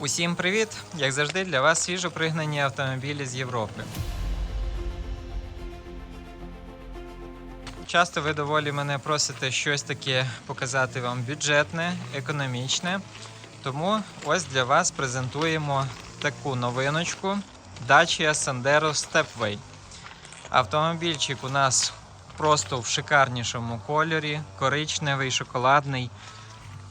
Усім привіт! Як завжди, для вас свіжо пригнані автомобілі з Європи. Часто ви доволі мене просите щось таке показати вам бюджетне, економічне. Тому ось для вас презентуємо таку новиночку Dacia Sandero Stepway. Автомобільчик у нас просто в шикарнішому кольорі, коричневий, шоколадний.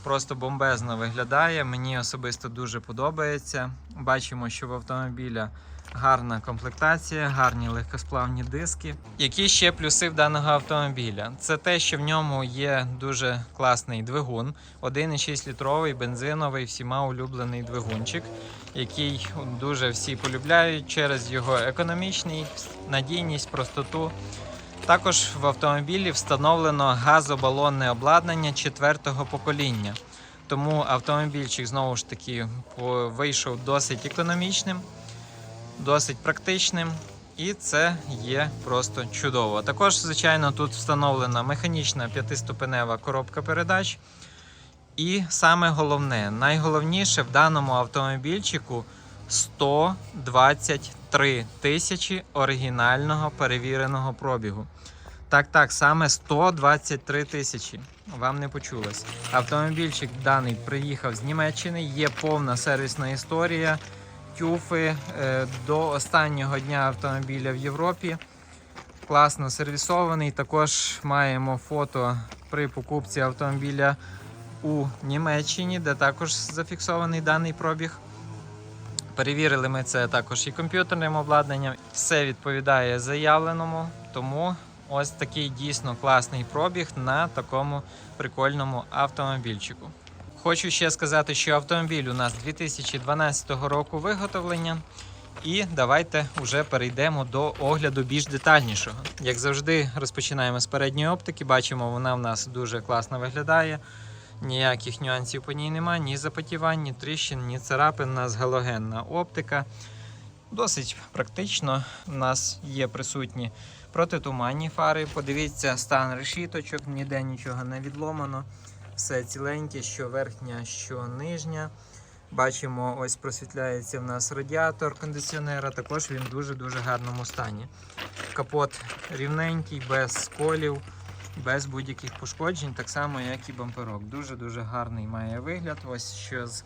Просто бомбезно виглядає. Мені особисто дуже подобається. Бачимо, що в автомобіля гарна комплектація, гарні легкосплавні диски. Які ще плюси в даного автомобіля? Це те, що в ньому є дуже класний двигун, 1,6 літровий бензиновий, всіма улюблений двигунчик, який дуже всі полюбляють через його економічність, надійність, простоту. Також в автомобілі встановлено газобалонне обладнання четвертого покоління. Тому автомобільчик знову ж таки вийшов досить економічним, досить практичним, і це є просто чудово. Також, звичайно, тут встановлена механічна п'ятиступенева коробка передач. І саме головне, найголовніше в даному автомобільчику 123 тисячі оригінального перевіреного пробігу. Так, так, саме 123 тисячі. Вам не почулось. Автомобільчик даний приїхав з Німеччини, є повна сервісна історія, тюфи е, до останнього дня автомобіля в Європі. Класно сервісований. Також маємо фото при покупці автомобіля у Німеччині, де також зафіксований даний пробіг. Перевірили ми це також і комп'ютерним обладнанням. Все відповідає заявленому, тому ось такий дійсно класний пробіг на такому прикольному автомобільчику. Хочу ще сказати, що автомобіль у нас 2012 року виготовлення. І давайте вже перейдемо до огляду більш детальнішого. Як завжди, розпочинаємо з передньої оптики. Бачимо, вона в нас дуже класно виглядає. Ніяких нюансів по ній немає, ні запотівань, ні тріщин, ні царапин. У нас галогенна оптика. Досить практично. У нас є присутні протитуманні фари. Подивіться стан решіточок, ніде нічого не відломано. Все ціленьке, що верхня, що нижня. Бачимо, ось просвітляється в нас радіатор кондиціонера. Також він в дуже-дуже гарному стані. Капот рівненький, без сколів, без будь-яких пошкоджень, так само, як і бамперок. Дуже-дуже гарний має вигляд. Ось що з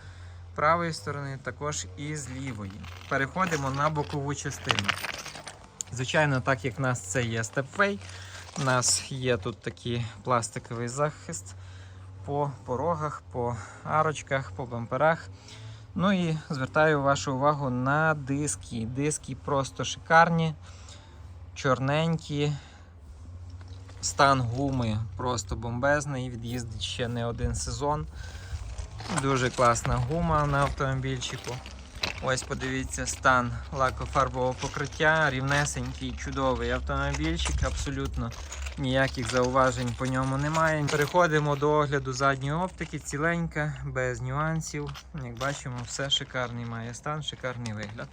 правої сторони, також і з лівої. Переходимо на бокову частину. Звичайно, так як в нас це є степвей, у нас є тут такий пластиковий захист по порогах, по арочках, по бамперах. Ну і звертаю вашу увагу на диски. Диски просто шикарні, чорненькі. Стан гуми просто бомбезний, від'їздить ще не один сезон. Дуже класна гума на автомобільчику. Ось подивіться стан лакофарбового покриття, рівнесенький, чудовий автомобільчик, абсолютно ніяких зауважень по ньому немає. Переходимо до огляду задньої оптики, ціленька, без нюансів. Як бачимо, все шикарний має стан, шикарний вигляд.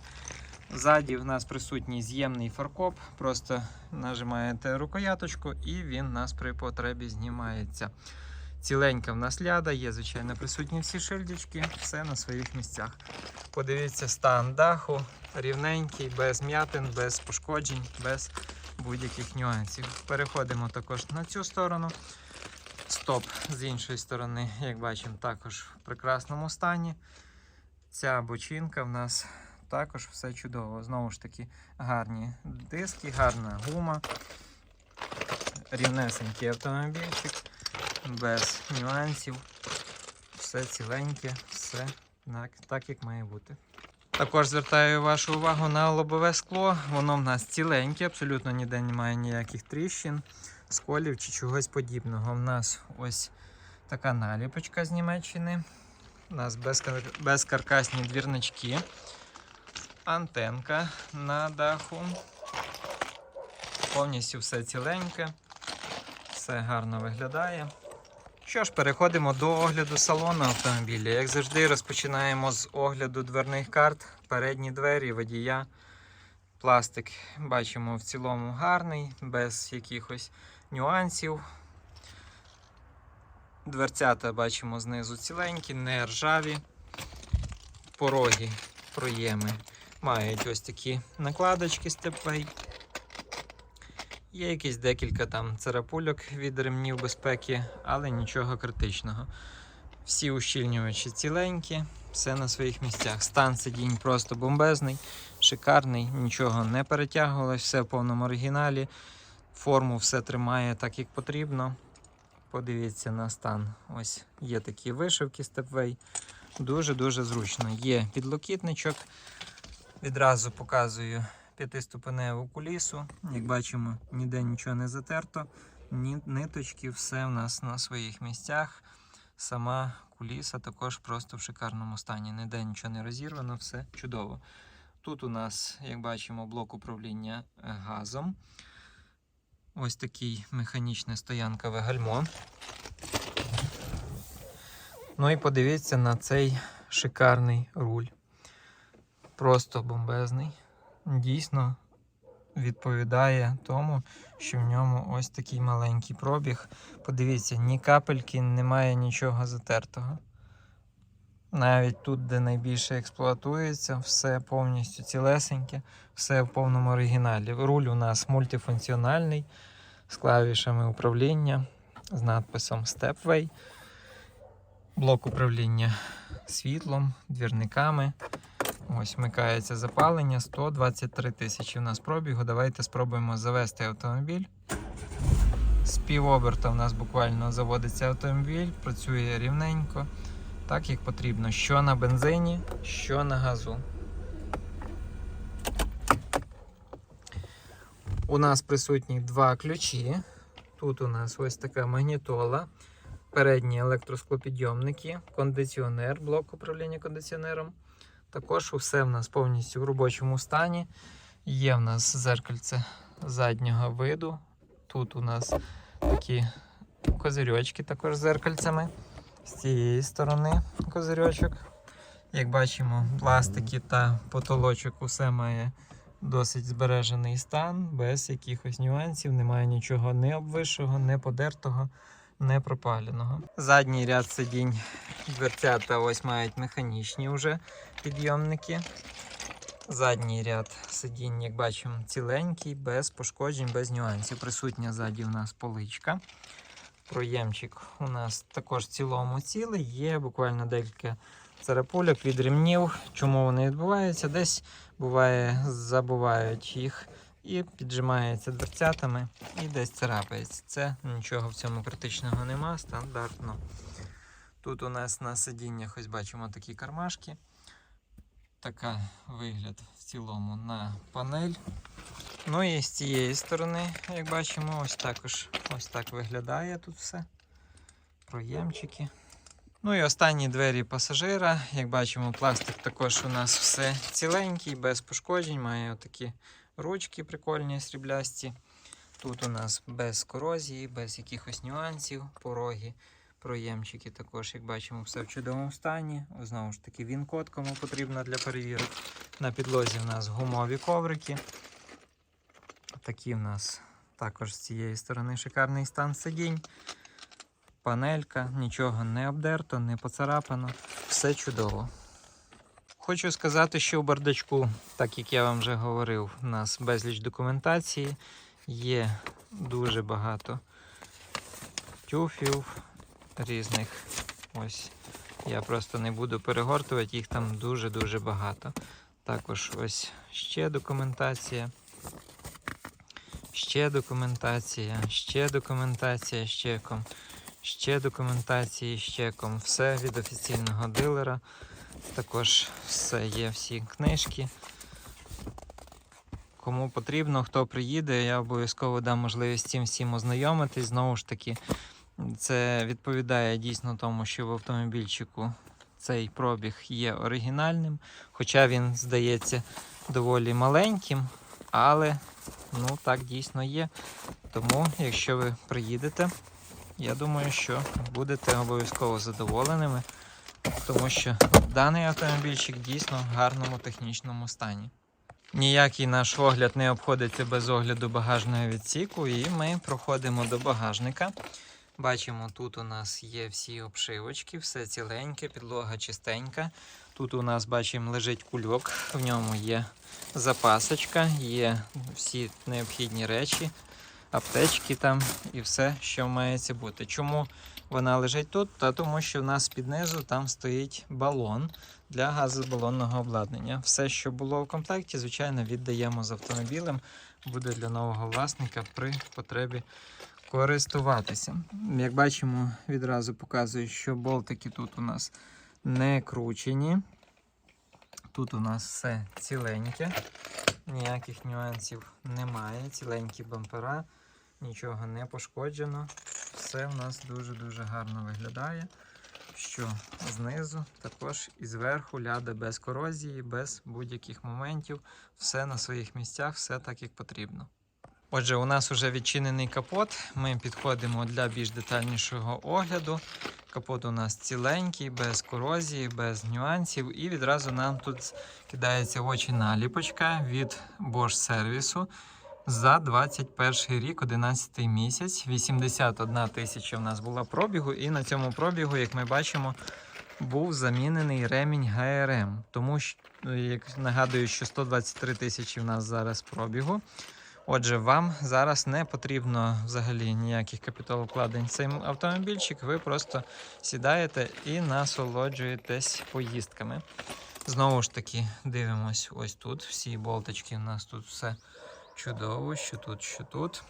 Ззаді в нас присутній з'ємний фаркоп. Просто нажимаєте рукояточку і він у нас при потребі знімається. Ціленька в нас ляда, є, звичайно, присутні всі шильдички, все на своїх місцях. Подивіться стан даху, рівненький, без м'ятин, без пошкоджень, без будь-яких нюансів. Переходимо також на цю сторону. Стоп з іншої сторони, як бачимо, також в прекрасному стані. Ця бочинка в нас також все чудово. Знову ж таки, гарні диски, гарна гума, рівнесенький автомобільчик, без нюансів. Все ціленьке, все так, як має бути. Також звертаю вашу увагу на лобове скло. Воно в нас ціленьке, абсолютно ніде немає ніяких тріщин, сколів чи чогось подібного. У нас ось така наліпочка з Німеччини. У нас безкаркасні двірнички, антенка на даху. Повністю все ціленьке, все гарно виглядає. Що ж, переходимо до огляду салону автомобіля. Як завжди, розпочинаємо з огляду дверних карт, передні двері, водія. Пластик бачимо в цілому гарний, без якихось нюансів. Дверцята бачимо знизу ціленькі, не ржаві. пороги, проєми мають ось такі накладочки степвей. Є якісь декілька там царапульок від ремнів безпеки, але нічого критичного. Всі ущільнювачі ціленькі, все на своїх місцях. Стан сидінь просто бомбезний, шикарний, нічого не перетягувалось, все в повному оригіналі. Форму все тримає так, як потрібно. Подивіться на стан. Ось є такі вишивки степвей. Дуже-дуже зручно. Є підлокітничок. Відразу показую п'ятиступеневу кулісу. Як бачимо, ніде нічого не затерто, ниточки, все в нас на своїх місцях. Сама куліса також просто в шикарному стані. Ніде нічого не розірвано, все чудово. Тут у нас, як бачимо, блок управління газом. Ось такий механічне стоянкове гальмо. Ну і подивіться на цей шикарний руль. Просто бомбезний. Дійсно відповідає тому, що в ньому ось такий маленький пробіг. Подивіться, ні капельки, немає нічого затертого. Навіть тут, де найбільше експлуатується, все повністю цілесеньке, все в повному оригіналі. Руль у нас мультифункціональний з клавішами управління, з надписом Stepway, блок управління світлом, двірниками. Ось вмикається запалення 123 тисячі у нас пробігу. Давайте спробуємо завести автомобіль. З півоберта у нас буквально заводиться автомобіль, працює рівненько, так як потрібно. Що на бензині, що на газу. У нас присутні два ключі. Тут у нас ось така магнітола, передні електросклопідйомники, кондиціонер, блок управління кондиціонером. Також усе в нас повністю в робочому стані. Є в нас зеркальце заднього виду. Тут у нас такі козирьочки також з зеркальцями. З цієї сторони козирьочок. Як бачимо, пластики та потолочок усе має досить збережений стан, без якихось нюансів, немає нічого не обвисшого, не подертого, не пропаленого. Задній ряд сидінь дверцята ось мають механічні вже підйомники. Задній ряд сидінь, як бачимо, ціленький, без пошкоджень, без нюансів. Присутня ззаді у нас поличка. Проємчик у нас також в цілому цілий. Є буквально декілька царапульок від ремнів. Чому вони відбуваються? Десь буває, забувають їх і піджимається дверцятами, і десь царапається. Це нічого в цьому критичного нема, стандартно. Тут у нас на сидіннях ось бачимо такі кармашки. Така вигляд в цілому на панель. Ну і з цієї сторони, як бачимо, ось також ось так виглядає тут все. Проємчики. Ну і останні двері пасажира. Як бачимо, пластик також у нас все ціленький, без пошкоджень, має отакі ручки прикольні сріблясті. Тут у нас без корозії, без якихось нюансів, пороги, проємчики також, як бачимо, все в чудовому стані. Знову ж таки, він-код, кому потрібно для перевірок. На підлозі в нас гумові коврики. Такі в нас також з цієї сторони шикарний стан сидінь. Панелька, нічого не обдерто, не поцарапано, все чудово. Хочу сказати, що в бардачку, так як я вам вже говорив, у нас безліч документації, є дуже багато тюфів різних. Ось я просто не буду перегортувати, їх там дуже-дуже багато. Також ось ще документація. Ще документація, ще документація з чеком, ще документації з чеком. Все від офіційного дилера. Також все є, всі книжки. Кому потрібно, хто приїде, я обов'язково дам можливість цим всім ознайомитись. Знову ж таки, це відповідає дійсно тому, що в автомобільчику цей пробіг є оригінальним, хоча він здається доволі маленьким, але ну так дійсно є. Тому, якщо ви приїдете, я думаю, що будете обов'язково задоволеними, тому що даний автомобільчик дійсно в гарному технічному стані. Ніякий наш огляд не обходиться без огляду багажного відсіку, і ми проходимо до багажника. Бачимо, тут у нас є всі обшивочки, все ціленьке, підлога чистенька. Тут у нас бачимо лежить кульок, в ньому є запасочка, є всі необхідні речі, аптечки там і все, що мається бути. Чому вона лежить тут? Та тому, що в нас під низу там стоїть балон для газобалонного обладнання. Все, що було в комплекті, звичайно, віддаємо з автомобілем. Буде для нового власника при потребі користуватися. Як бачимо, відразу показую, що болтики тут у нас не кручені. Тут у нас все ціленьке, ніяких нюансів немає. Ціленькі бампера, нічого не пошкоджено. Все в нас дуже-дуже гарно виглядає. Що знизу, також і зверху ляде без корозії, без будь-яких моментів. Все на своїх місцях, все так, як потрібно. Отже, у нас вже відчинений капот. Ми підходимо для більш детальнішого огляду. Капот у нас ціленький, без корозії, без нюансів. І відразу нам тут кидається в очі наліпочка від Bosch сервісу за 21 рік, 11 місяць. 81 тисяча в нас була пробігу, і на цьому пробігу, як ми бачимо, був замінений ремінь ГРМ. Тому що, як нагадую, що 123 тисячі в нас зараз пробігу. Отже, вам зараз не потрібно взагалі ніяких капіталовкладень цей автомобільчик. Ви просто сідаєте і насолоджуєтесь поїздками. Знову ж таки, дивимось ось тут. Всі болточки у нас тут все чудово, що тут, що тут.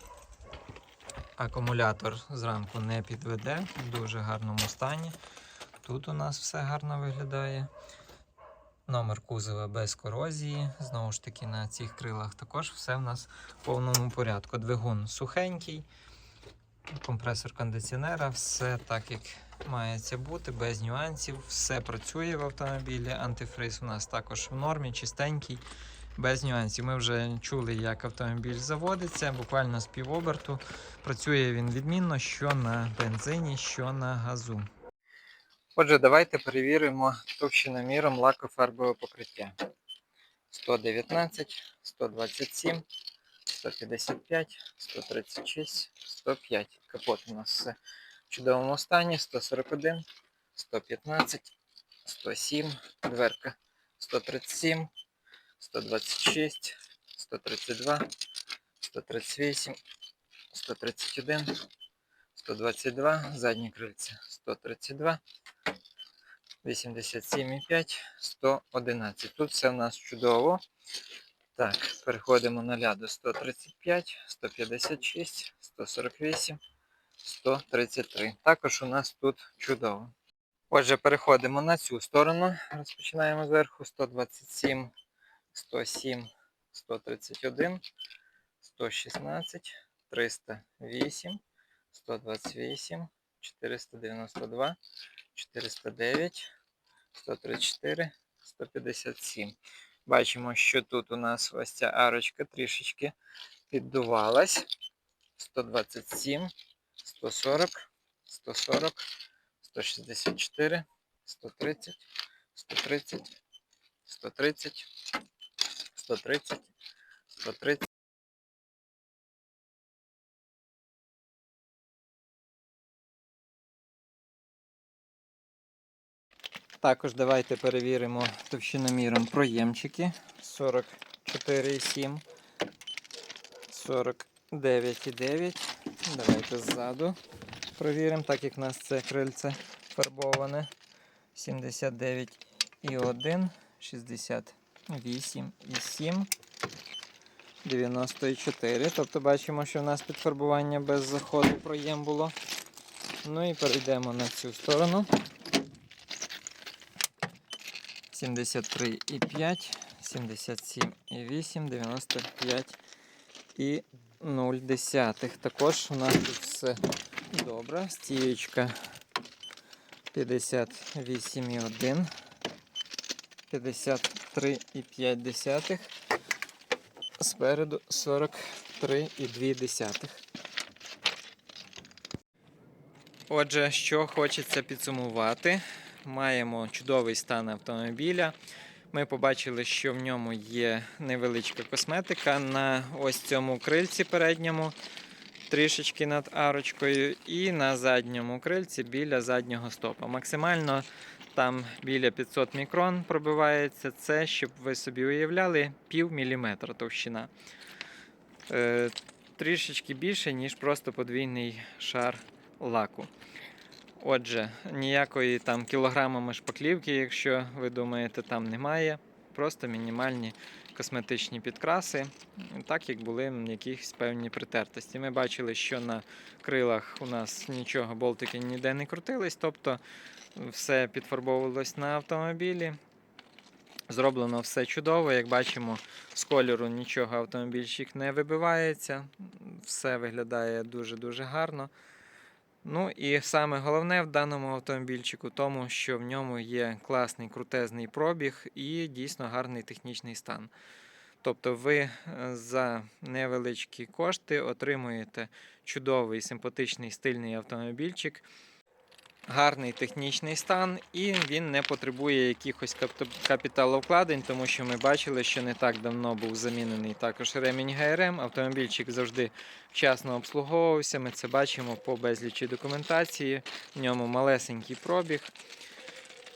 Акумулятор зранку не підведе, в дуже гарному стані. Тут у нас все гарно виглядає. Номер кузова без корозії. Знову ж таки, на цих крилах також все в нас в повному порядку. Двигун сухенький, компресор кондиціонера, все так, як мається бути, без нюансів. Все працює в автомобілі. Антифриз у нас також в нормі, чистенький, без нюансів. Ми вже чули, як автомобіль заводиться, буквально з півоберту. Працює він відмінно, що на бензині, що на газу. Отже, давайте перевіримо товщиноміром лакофарбове покриття. 119, 127, 155, 136, 105. Капот у нас все в чудовому стані. 141, 115, 107, дверка 137, 126, 132, 138, 131, 122, заднє крильце 132. 87,5, 111. Тут все в нас чудово. Так, переходимо на ляду 135, 156, 148, 133. Також у нас тут чудово. Отже, переходимо на цю сторону. Розпочинаємо зверху 127, 107, 131, 116, 308, 128, 492. 409, 134, 157. Бачимо, що тут у нас ось ця арочка трішечки піддувалась. 127, 140, 140, 164, 130, 130, 130, 130, 130. Також давайте перевіримо товщиноміром проємчики 44,7, 49,9. Давайте ззаду провіримо, так як у нас це крильце фарбоване. 79,1, 8 і 7, 94. Тобто бачимо, що в нас підфарбування без заходу проєм було. Ну і перейдемо на цю сторону. 73,5, 77,8, 95 і 0 десятих. Також у нас тут все добре. Стієчка 58 і 1, 50. 43,5. Спереду 43,2. Отже, що хочеться підсумувати. Маємо чудовий стан автомобіля. Ми побачили, що в ньому є невеличка косметика на ось цьому крильці передньому, трішечки над арочкою, і на задньому крильці біля заднього стопа. Максимально там біля 500 мікрон пробивається. Це, щоб ви собі уявляли, пів міліметра товщина. Е, трішечки більше, ніж просто подвійний шар лаку. Отже, ніякої там кілограмами шпаклівки, якщо ви думаєте, там немає. Просто мінімальні косметичні підкраси, так як були якісь певні притертості. Ми бачили, що на крилах у нас нічого, болтики ніде не крутились, тобто все підфарбовувалось на автомобілі. Зроблено все чудово. Як бачимо, з кольору нічого автомобільчик не вибивається. Все виглядає дуже-дуже гарно. Ну і саме головне в даному автомобільчику, тому що в ньому є класний крутезний пробіг і дійсно гарний технічний стан. Тобто ви е, за невеличкі кошти отримуєте чудовий, симпатичний стильний автомобільчик, гарний технічний стан, і він не потребує якихось капіталовкладень, тому що ми бачили, що не так давно був замінений також ремінь ГРМ. Автомобільчик завжди вчасно обслуговувався. Ми це бачимо по безлічі документації. В ньому малесенький пробіг.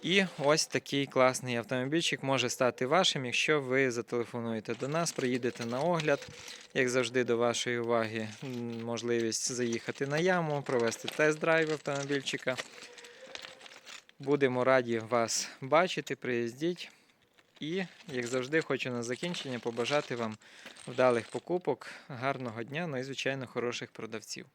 І ось такий класний автомобільчик може стати вашим, якщо ви зателефонуєте до нас, приїдете на огляд. Як завжди, до вашої уваги можливість заїхати на яму, провести тест-драйв автомобільчика. Будемо раді вас бачити, приїздіть. І, як завжди, хочу на закінчення побажати вам вдалих покупок, гарного дня, ну і, звичайно, хороших продавців.